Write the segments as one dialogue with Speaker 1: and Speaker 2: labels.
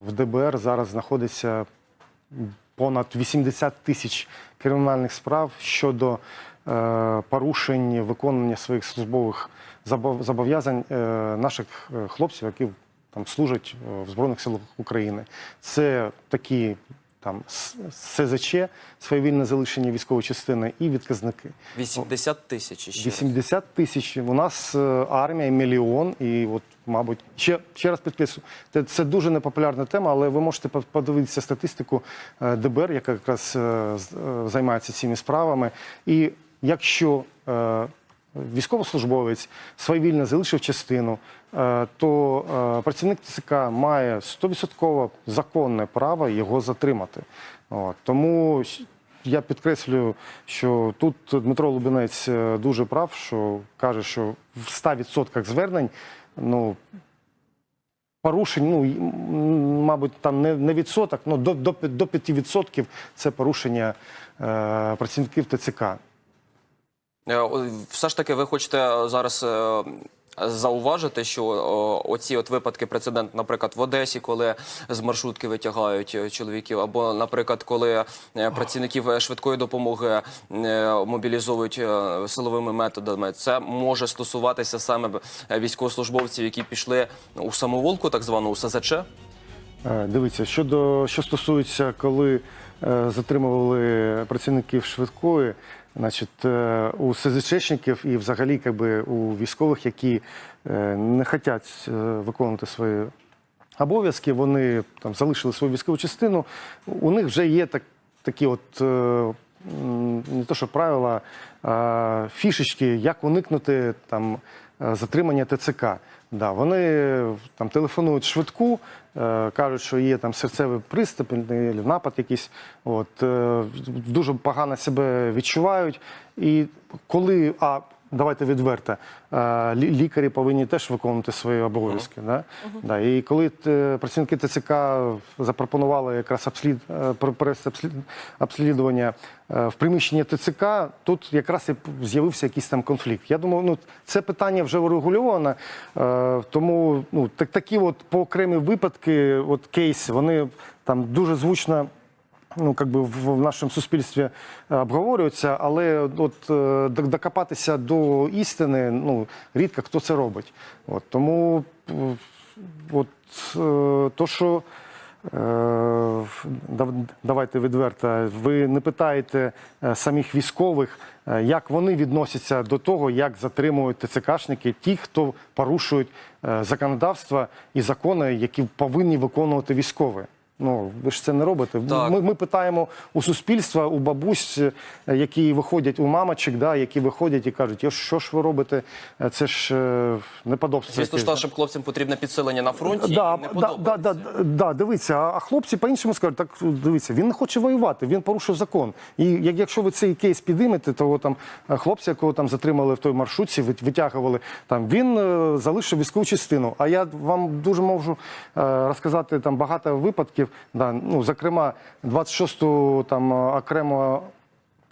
Speaker 1: В ДБР зараз знаходиться понад 80 тисяч кримінальних справ щодо е, порушень виконання своїх службових зобов'язань е, наших е, хлопців, які там служать в Збройних силах України. Це такі там СЗЧ, своєвільне залишення військової частини і відказники.
Speaker 2: 80 тисяч ще.
Speaker 1: 80 тисяч. У нас е, армія мільйон, і от, мабуть, ще, ще раз підкреслю, це, це дуже непопулярна тема, але ви можете подивитися статистику е, ДБР, яка якраз е, займається цими справами. І якщо військовослужбовець своєвільно залишив частину, е, то е, працівник ТЦК має 100% законне право його затримати. От. Тому я підкреслюю, що тут Дмитро Лубінець е, дуже прав, що каже, що в 100% звернень ну, порушень, ну, мабуть, там не, не відсоток, ну, до, до, до 5% це порушення е, працівників ТЦК.
Speaker 2: Е, Все ж таки, ви хочете зараз е, зауважити, що о, оці от випадки прецедент, наприклад, в Одесі, коли з маршрутки витягають е, чоловіків, або, наприклад, коли е, працівників е, швидкої допомоги е, мобілізовують е, силовими методами, це може стосуватися саме е, військовослужбовців, які пішли у самоволку, так звану у СЗЧ.
Speaker 1: Е, Дивіться, щодо що стосується, коли е, затримували працівників швидкої, значить, е, у СЗЧшників і взагалі якби, у військових, які е, не хочуть е, виконувати свої обов'язки, вони там залишили свою військову частину. У них вже є так, такі от. Не то, що правила, а фішечки, як уникнути там затримання ТЦК. Да, вони там телефонують швидку, е, кажуть, що є там серцевий приступ, напад якийсь. От, е, дуже погано себе відчувають. І коли, а давайте відверто, е, лікарі повинні теж виконувати свої обов'язки. Да? Да, і коли е, працівники ТЦК запропонували якраз обслід, е, обслідування в приміщенні ТЦК, тут якраз і з'явився якийсь там конфлікт. Я думаю, ну це питання вже врегульовано, тому ну так такі от по окремі випадки, от кейси, вони там дуже звучно. Ну, как би в нашому суспільстві обговорюються, але от е, докопатися до істини, ну рідко хто це робить. От тому е, от е, то, що давайте відверто, ви не питаєте самих військових, як вони відносяться до того, як затримують ТЦКшники, ті, хто порушують законодавство і закони, які повинні виконувати військові. Ну, ви ж це не робите.
Speaker 2: Так.
Speaker 1: Ми, ми питаємо у суспільства, у бабусь, е, які виходять у мамочок, да, які виходять і кажуть, що ж ви робите? Е, Це ж е, неподобство.
Speaker 2: Звісно
Speaker 1: якесь».
Speaker 2: нашим хлопцям потрібне підсилення на фронті.
Speaker 1: Да,
Speaker 2: і не
Speaker 1: да, да, да, да, дивіться, а а хлопці по-іншому скажуть, так дивіться, він не хоче воювати, він порушив закон. І як- якщо ви цей кейс підіймете, то там хлопця, якого там затримали в той маршрутці, витягували, там він залишив військову частину. А я вам дуже можу розказати там багато випадків. Да, ну, зокрема, 26-ту там окремо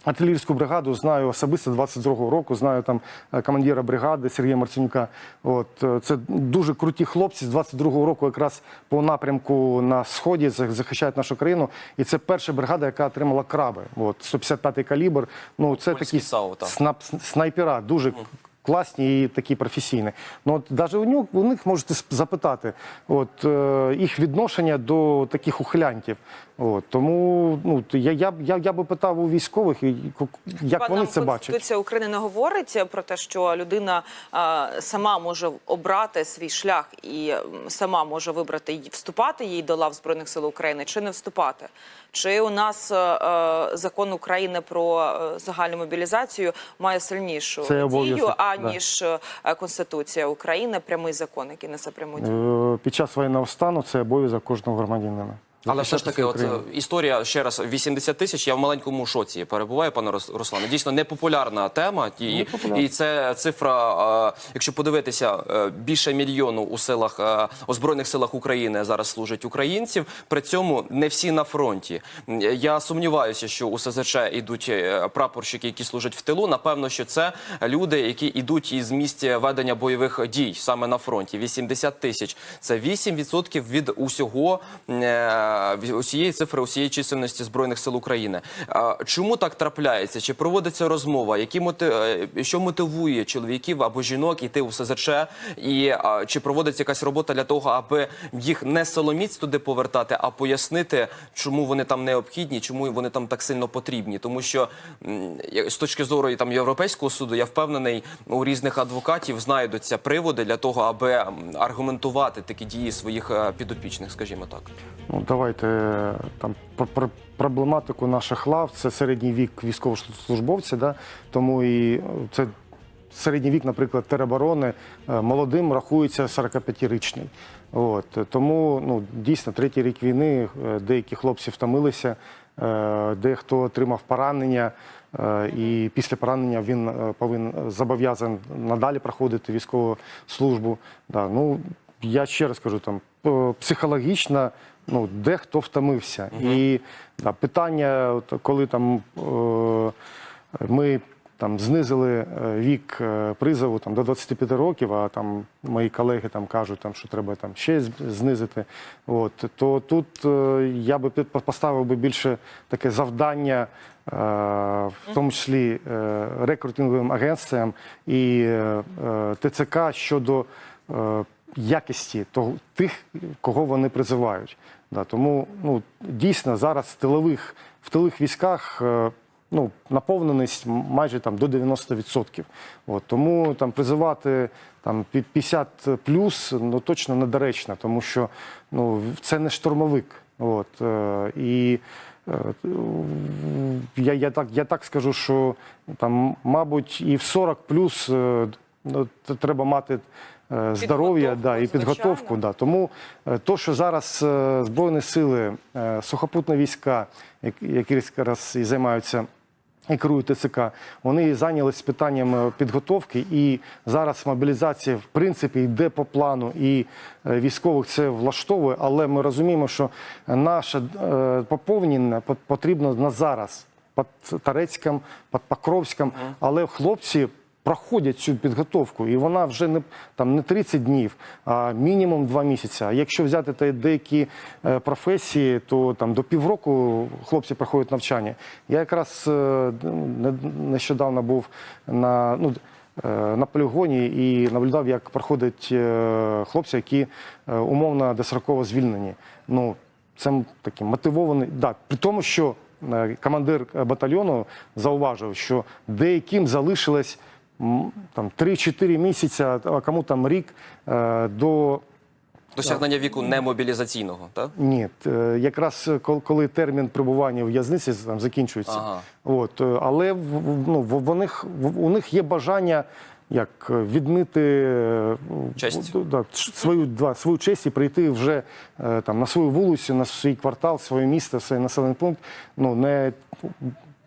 Speaker 1: Артилерійську бригаду знаю особисто 22-го року, знаю там е, командира бригади Сергія Марцинюка. От е, це дуже круті хлопці з 22-го року, якраз по напрямку на сході захищають нашу країну. І це перша бригада, яка отримала краби. От 155-й калібр. Ну це
Speaker 2: Польський
Speaker 1: такі
Speaker 2: САУ,
Speaker 1: снайпера, дуже класні і такі професійні. Ну от навіть у нього у них можете запитати, от е, їх відношення до таких ухилянтів. От тому ну я, я, я, я би питав у військових, як
Speaker 3: Хіба
Speaker 1: вони це бачать.
Speaker 3: Конституція України не говорить про те, що людина а, сама може обрати свій шлях і сама може вибрати вступати їй до лав збройних сил України чи не вступати. Чи у нас е, е, закон України про е, загальну мобілізацію має сильнішу
Speaker 1: Це
Speaker 3: дію,
Speaker 1: обов'язок, да.
Speaker 3: аніж е, Конституція України, прямий закон, який несе пряму дію?
Speaker 1: Е, Під час воєнного стану це обов'язок кожного громадянина.
Speaker 2: Але все ж таки, от е, історія ще раз 80 тисяч. Я в маленькому шоці перебуваю, пане Руслане. Дійсно непопулярна тема. І,
Speaker 1: Непопулярна.
Speaker 2: і це цифра. е, Якщо подивитися, е, більше мільйону у силах у збройних силах України зараз служать українців. При цьому не всі на фронті. Я сумніваюся, що у СЗЧ йдуть прапорщики, які служать в тилу. Напевно, що це люди, які йдуть із місця ведення бойових дій саме на фронті. 80 тисяч. Це 8% від усього усієї цифри, усієї чисельності збройних сил України. Е, Чому так трапляється? Чи проводиться розмова? Які е, що мотивує чоловіків або жінок іти у СЗЧ? І е, чи проводиться якась робота для того, аби їх не соломіць туди повертати, а пояснити, чому вони там необхідні, чому вони там так сильно потрібні? Тому що з точки зору там європейського суду, я впевнений, у різних адвокатів знайдуться приводи для того, аби аргументувати такі дії своїх е, підопічних, скажімо так.
Speaker 1: Ну, давайте е, там про, про проблематику наших лав. Це середній вік військовослужбовця, да? тому і е, це середній вік, наприклад, тероборони е, молодим рахується 45-річний. От тому ну дійсно третій рік війни деякі хлопці втомилися, дехто отримав поранення. І після поранення він повинен зобов'язаний надалі проходити військову службу. Да, ну я ще раз кажу, там психологічно, ну дехто втомився. І да, питання, коли там е, ми там знизили е, вік е, призову там до 25 років, а там мої колеги там кажуть, там що треба там ще знизити. От то тут е, я би поставив би більше таке завдання, в тому числі рекрутинговим агентствам і ТЦК щодо якості того, тих, кого вони призивають. Да, тому ну, дійсно зараз в тилових, в тилових військах е, ну, наповненість майже там, до 90%. От, тому там, призивати там, під 50 плюс ну, точно недоречно, тому що ну, це не штурмовик. От, е, і е, я, я, так, я так скажу, що там, мабуть, і в 40 плюс ну, треба мати здоров'я да, і підготовку. Да. Тому е, то, що зараз е, Збройні сили, е, сухопутні війська, які якраз і займаються і керують ТЦК, вони зайнялися питанням е, підготовки, і зараз мобілізація в принципі йде по плану, і е, військових це влаштовує. Але ми розуміємо, що наше е, поповнення по- потрібно на зараз під Тарецьком, під Покровськом, але хлопці. Проходять цю підготовку, і вона вже не там не 30 днів, а мінімум 2 місяці. А якщо взяти та деякі е, професії, то там до півроку хлопці проходять навчання. Я якраз е, нещодавно був на ну. е, На полігоні і наблюдав, як проходять хлопці, які умовно достроково звільнені. Ну це м- такі мотивовані. Да, при тому, що командир батальйону зауважив, що деяким залишилось там 3-4 місяці, а кому там рік е, до
Speaker 2: Досягнення віку немобілізаційного, так?
Speaker 1: ні, е, якраз е, коли термін перебування в в'язниці там закінчується.
Speaker 2: Ага.
Speaker 1: От, але ну, в- них, у них є бажання як відмити
Speaker 2: Честь.
Speaker 1: да, свою, да, свою честь і прийти вже там, на свою вулицю, на свій квартал, своє місто, свій населений пункт. Ну, не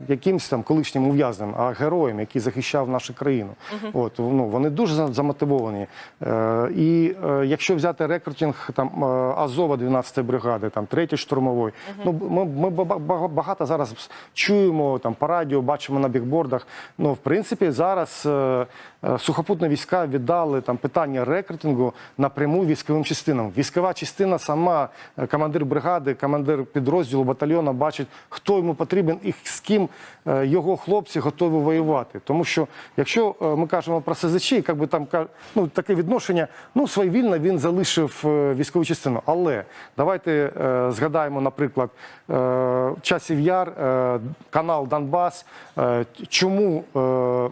Speaker 1: якимсь там колишнім ув'язненим, а героєм, який захищав нашу країну. От, ну, вони дуже замотивовані. Е, і е, якщо взяти рекрутинг там, е, Азова 12-ї бригади, там, 3-ї штурмової, ну, ми, ми ба- ба- багато зараз чуємо там, по радіо, бачимо на бікбордах. Ну, в принципі, зараз е, е, сухопутні війська віддали там, питання рекрутингу напряму військовим частинам. Військова частина сама, е, командир бригади, командир підрозділу, батальйону бачить, хто йому потрібен і з ким його хлопці готові воювати. Тому що якщо е, ми кажемо про СЗЧ, як би там ну, таке відношення, ну своєвільно він залишив е, військову частину. Але давайте е, згадаємо, наприклад, е, часів яр, е, канал Донбас. Е, чому е, е,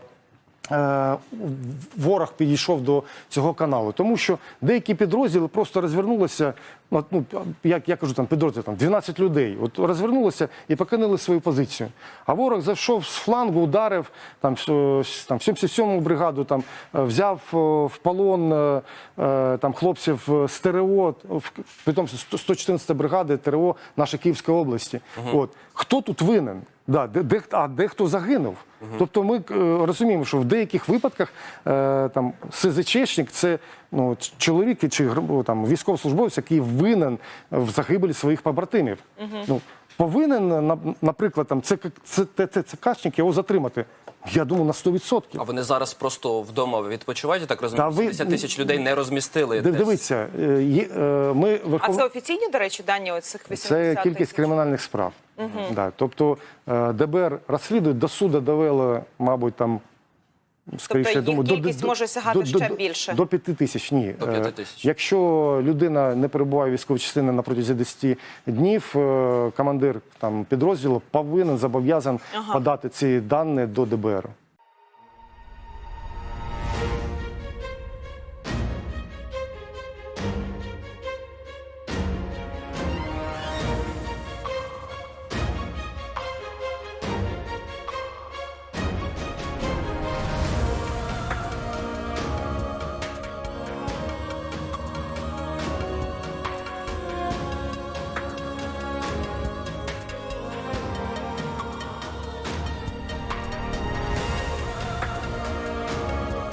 Speaker 1: ворог підійшов до цього каналу, тому що деякі підрозділи просто розвернулися от, ну, як я кажу, там підрозділ, там 12 людей, от розвернулися і покинули свою позицію. А ворог зайшов з флангу, ударив там, там 77-му бригаду, там е, взяв е, в полон е, е, там хлопців е, з ТРО, в- притом 114 бригади ТРО нашої Київської області. От хто тут винен? Да, де, де, а дехто хто загинув? Тобто ми е, розуміємо, що в деяких випадках е, там СЗЧшник – це ну, чоловік чи там, військовослужбовець, який винен в загибелі своїх побратимів. Ну, повинен, наприклад, там, це, це, це, це, ЦКшник його затримати. Я думаю, на 100%.
Speaker 2: А вони зараз просто вдома відпочивають, я так розумію.
Speaker 1: Та ви-
Speaker 2: тисяч людей не розмістили.
Speaker 1: Ди-
Speaker 2: десь.
Speaker 1: Дивіться, е, є, е, ми
Speaker 3: А це офіційні, до речі, дані оцих 80
Speaker 1: Це кількість
Speaker 3: тисяч?
Speaker 1: кримінальних справ. Да. Тобто е, ДБР розслідує, до суду довело, мабуть, там. Скоріше,
Speaker 3: Тобто
Speaker 1: думаю,
Speaker 3: кількість може сягати ще більше?
Speaker 1: До п'яти тисяч, ні.
Speaker 2: До п'яти
Speaker 1: Е,
Speaker 2: тисяч.
Speaker 1: Якщо людина не перебуває в військовій частині на протязі 10 днів, е, командир там, підрозділу повинен, зобов'язан
Speaker 3: Ага.
Speaker 1: подати ці дані до ДБР.